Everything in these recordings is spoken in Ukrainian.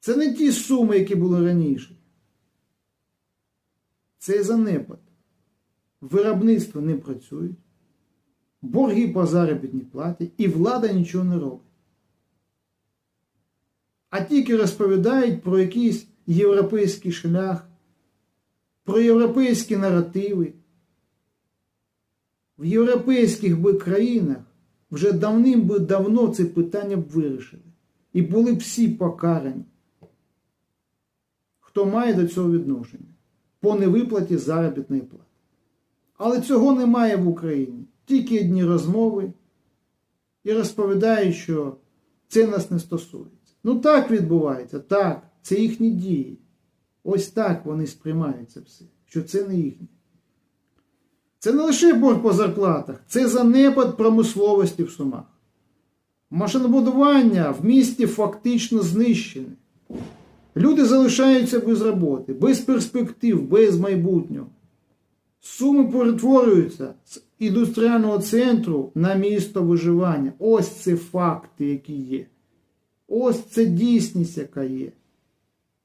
Це не ті суми, які були раніше. Це занепад. Виробництво не працюють, борги по заробітній платі, і влада нічого не робить. А тільки розповідають про якийсь європейський шлях, про європейські наративи. В європейських би країнах вже давним би давно це питання б вирішили. І були б всі покарані, хто має до цього відношення по невиплаті заробітної плати. Але цього немає в Україні. Тільки одні розмови і розповідають, що це нас не стосується. Ну так відбувається, так, це їхні дії. Ось так вони сприймають це все, що це не їхнє. Це не лише борг по зарплатах, це занепад промисловості в Сумах. Машинобудування в місті фактично знищене. Люди залишаються без роботи, без перспектив, без майбутнього. Суми перетворюються з індустріального центру на місто виживання. Ось це факти, які є. Ось це дійсність, яка є.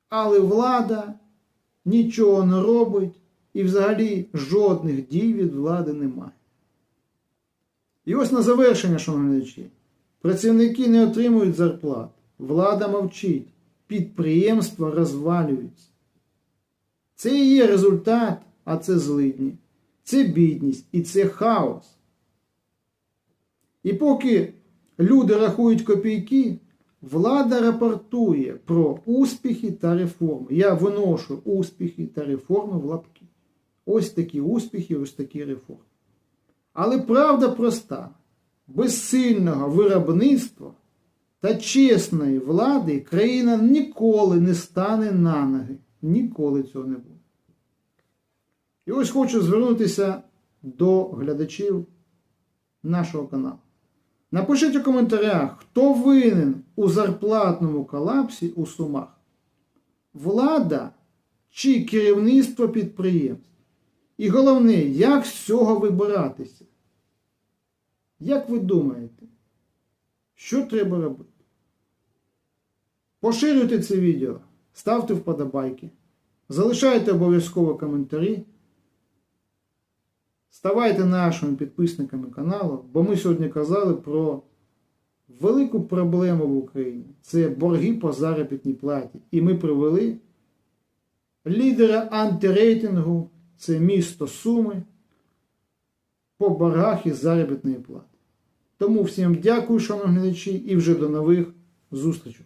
Але влада нічого не робить і взагалі жодних дій від влади немає. І ось на завершення, шановні працівники не отримують зарплат, влада мовчить, підприємства розвалюються. Це і є результат, а це злидні, це бідність і це хаос. І поки люди рахують копійки, влада рапортує про успіхи та реформи. Я виношу успіхи та реформи в лапки. Ось такі успіхи, ось такі реформи. Але правда проста: без сильного виробництва та чесної влади країна ніколи не стане на ноги. Ніколи цього не буде. І ось хочу звернутися до глядачів нашого каналу. Напишіть у коментарях, хто винен у зарплатному колапсі у Сумах. Влада чи керівництво підприємств? І головне, як з цього вибиратися? Як ви думаєте, що треба робити? Поширюйте це відео, ставте вподобайки, залишайте обов'язково коментарі. Ставайте нашими підписниками каналу, бо ми сьогодні казали про велику проблему в Україні. Це борги по заробітній платі. І ми привели лідера антирейтингу, це місто Суми, по боргах із заробітної плати. Тому всім дякую, шановні глядачі, і вже до нових зустрічей.